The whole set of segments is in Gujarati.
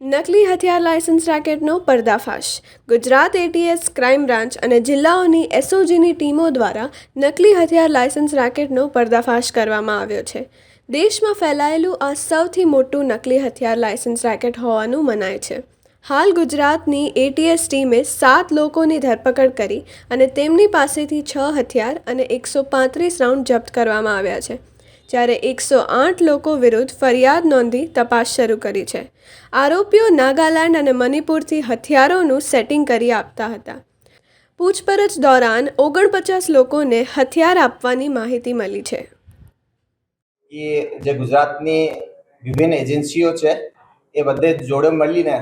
નકલી હથિયાર લાયસન્સ રેકેટનો પર્દાફાશ. ગુજરાત એટીએસ ક્રાઇમ બ્રાન્ચ અને જિલ્લાઓની એસઓજીની ટીમો દ્વારા નકલી હથિયાર લાયસન્સ રેકેટનો પર્દાફાશ કરવામાં આવ્યો છે. દેશમાં ફેલાયેલું આ સૌથી મોટું નકલી હથિયાર લાયસન્સ રેકેટ હોવાનું મનાય છે. હાલ ગુજરાતની એટીએસ ટીમે સાત લોકોની ધરપકડ કરી અને તેમની પાસેથી છ હથિયાર અને એકસો પાંત્રીસ રાઉન્ડ જપ્ત કરવામાં આવ્યા છે. જ્યારે એકસો આઠ લોકો વિરુદ્ધ ફરિયાદ નોંધી તપાસ શરૂ કરી છે. આરોપીઓ નાગાલેન્ડ અને મણિપુરથી હથિયારોનું સેટિંગ કરી આપતા હતા. પૂછપરછ દોરાન ઓગણપચાસ લોકોને હથિયાર આપવાની માહિતી મળી છે. એ જે ગુજરાતની વિભિન્ન એજન્સીઓ છે, એ બધે જોડે મળીને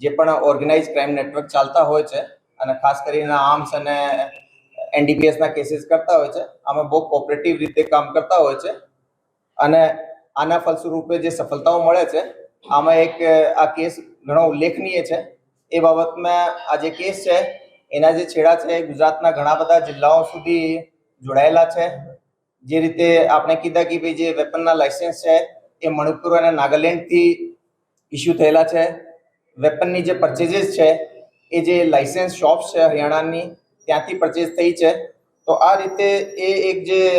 જે પણ ઓર્ગેનાઇઝ ક્રાઇમ નેટવર્ક ચાલતા હોય છે અને ખાસ કરીને આર્મ્સ અને એનડીપીએસના કેસીસ કરતા હોય છે, આમાં બહુ કોઓપરેટિવ રીતે કામ કરતા હોય છે. અને આના ફલસ્વરૂપે જે સફળતાઓ મળે છે, આમાં એક, આ કેસ ઘણો ઉલ્લેખનીય છે. એ બાબતમાં આ જે કેસ છે, એના જે છેડા છે ગુજરાતના ઘણા બધા જિલ્લાઓ સુધી જોડાયેલા છે. જે રીતે આપણે કીધા કે ભાઈ જે વેપનના લાયસન્સ છે, એ મણિપુર અને નાગાલેન્ડથી ઇસ્યુ થયેલા છે. વેપનની જે પરચેજીસ છે, એ જે લાયસન્સ શોપ્સ છે હરિયાણાની, ત્યાંથી પરચેઝ થઈ છે. તો આ રીતે એ એક જે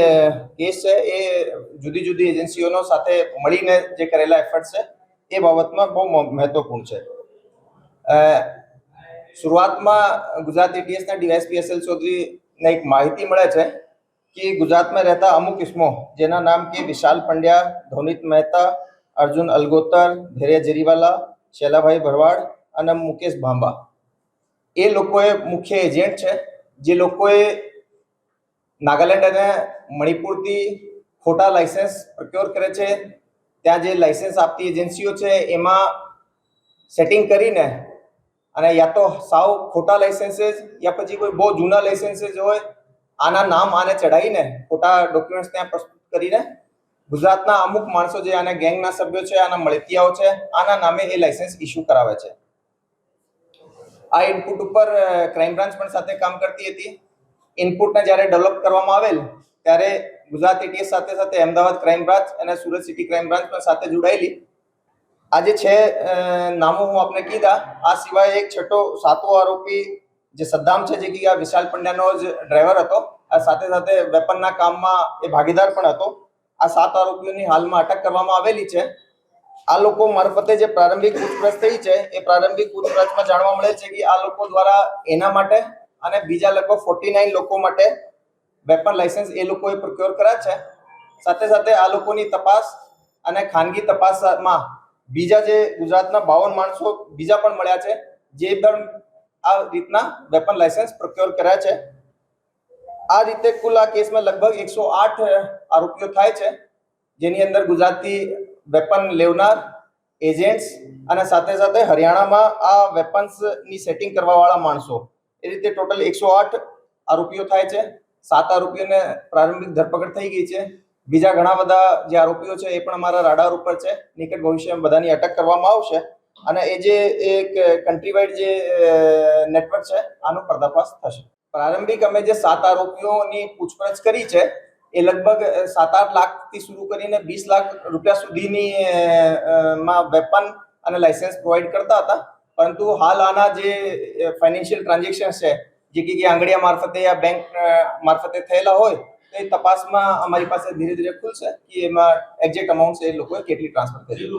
કેસ છે એ જુદી જુદી એજન્સીઓનો સાથે મળીને જે કરેલા એફર્ટ છે એ બાબતમાં બહુ મ- મહત્વપૂર્ણ છે. અ, શરૂઆતમાં ગુજરાત એટીએસના ડીવાયએસપીએસએલ ચૌધરીને એક માહિતી મળે છે કે ગુજરાતમાં રહેતા અમુક ઇસમો જેના નામ કે વિશાલ પંડ્યા ધોનિત મહેતા અર્જુન અલગોતર ધૈર્ય જરીવાલા શૈલાભાઈ ભરવાડ અને મુકેશ ભાંબા એ લોકોએ મુખ્ય એજન્ટ છે. જે લોકોએ નાગાલેન્ડ અને મણિપુરથી ખોટા લાયસન્સ પ્રોક્યોર કરે છે. ત્યાં જે લાયસન્સ આપતી એજન્સીઓ છે, એમાં સેટિંગ કરીને અને યા તો સાવ ખોટા લાયસન્સીસ, યા પછી કોઈ બહુ જૂના લાયસન્સીસ હોય, આના નામ આને ચડાવીને ખોટા ડોક્યુમેન્ટ્સ ત્યાં પ્રસ્તુત કરીને ગુજરાતના અમુક માણસો જે આના ગેંગના સભ્યો છે, આના મળતિયાઓ છે, આના નામે એ લાયસન્સ ઇસ્યુ કરાવે છે. આ ઇનપુટ ઉપર ક્રાઇમ બ્રાન્ચ પણ સાથે કામ કરતી હતી. ઇનપુટને જ્યારે ડેવલપ કરવામાં આવેલ, ત્યારે ગુજરાત એટીએસ સાથે સાથે અમદાવાદ ક્રાઇમ બ્રાન્ચ અને સુરત સિટી ક્રાઇમ બ્રાન્ચ પણ સાથે જોડાયેલી. આજે છે નામો હું આપને કીધા. આ સિવાય એક છઠ્ઠો સાતો આરોપી જે સદ્દામ છે, જે કે આ વિશાલ પંડ્યાનો જ ડ્રાઈવર હતો. આ સાથે સાથે વેપનના કામમાં એ ભાગીદાર પણ હતો. આ સાત આરોપીઓની હાલમાં અટક કરવામાં આવેલી છે. આ લોકો મારફતે જે પ્રારંભિક પૂછપરછ થઈ છે, એ પ્રારંભિક પૂછપરછમાં જાણવા મળે છે કે આ લોકો દ્વારા એના માટે અને બીજા લગભગ ફોર્ટી નાઇન લોકો માટે વેપન લાયસન્સ એ લોકોએ પ્રોક્યોર કર્યા છે. સાથે સાથે આ લોકોની તપાસ અને ખાનગી તપાસમાં બીજા જે ગુજરાતના બાવન માણસો બીજા પણ મળ્યા છે, જે પણ આ રીતના વેપન લાયસન્સ પ્રોક્યોર કર્યા છે. આ રીતે કુલ આ કેસમાં લગભગ એકસો આઠ આરોપીઓ થાય છે, જેની અંદર ગુજરાતી વેપન લેવનાર એજન્ટ્સ અને સાથે સાથે હરિયાણામાં આ વેપન્સની સેટિંગ કરવાવાળા માણસો એ રીતે ટોટલ એકસો આઠ આરોપીઓ થાય છે. સાત આરોપીઓને પ્રારંભિક ધરપકડ થઈ ગઈ છે. બીજા ઘણા બધા જે આરોપીઓ છે એ પણ અમારા રાડાર ઉપર છે. નિકટ ભવિષ્યમાં બધાની અટક કરવામાં આવશે. અને એ જે એક કન્ટ્રી વાઇડ જે નેટવર્ક છે, આનો પર્દાફાશ થશે. પ્રારંભિક અમે જે સાત આરોપીઓની પૂછપરછ કરી છે, એ લગભગ સાત આઠ લાખથી શરૂ કરીને વીસ લાખ રૂપિયા સુધીની માં વેપન અને લાયસન્સ પ્રોવાઈડ કરતા હતા. પરંતુ હાલ આના જે ફાઇનાન્શિયલ ટ્રાન્ઝેક્શન છે, જે કે આંગળીયા મારફતે યા બેંક મારફતે થયેલા હોય, તો એ તપાસમાં અમારી પાસે ધીરે ધીરે ખુલશે કે એમાં એક્ઝેક્ટ અમાઉન્ટ એ લોકોએ કેટલી ટ્રાન્સફર કરી.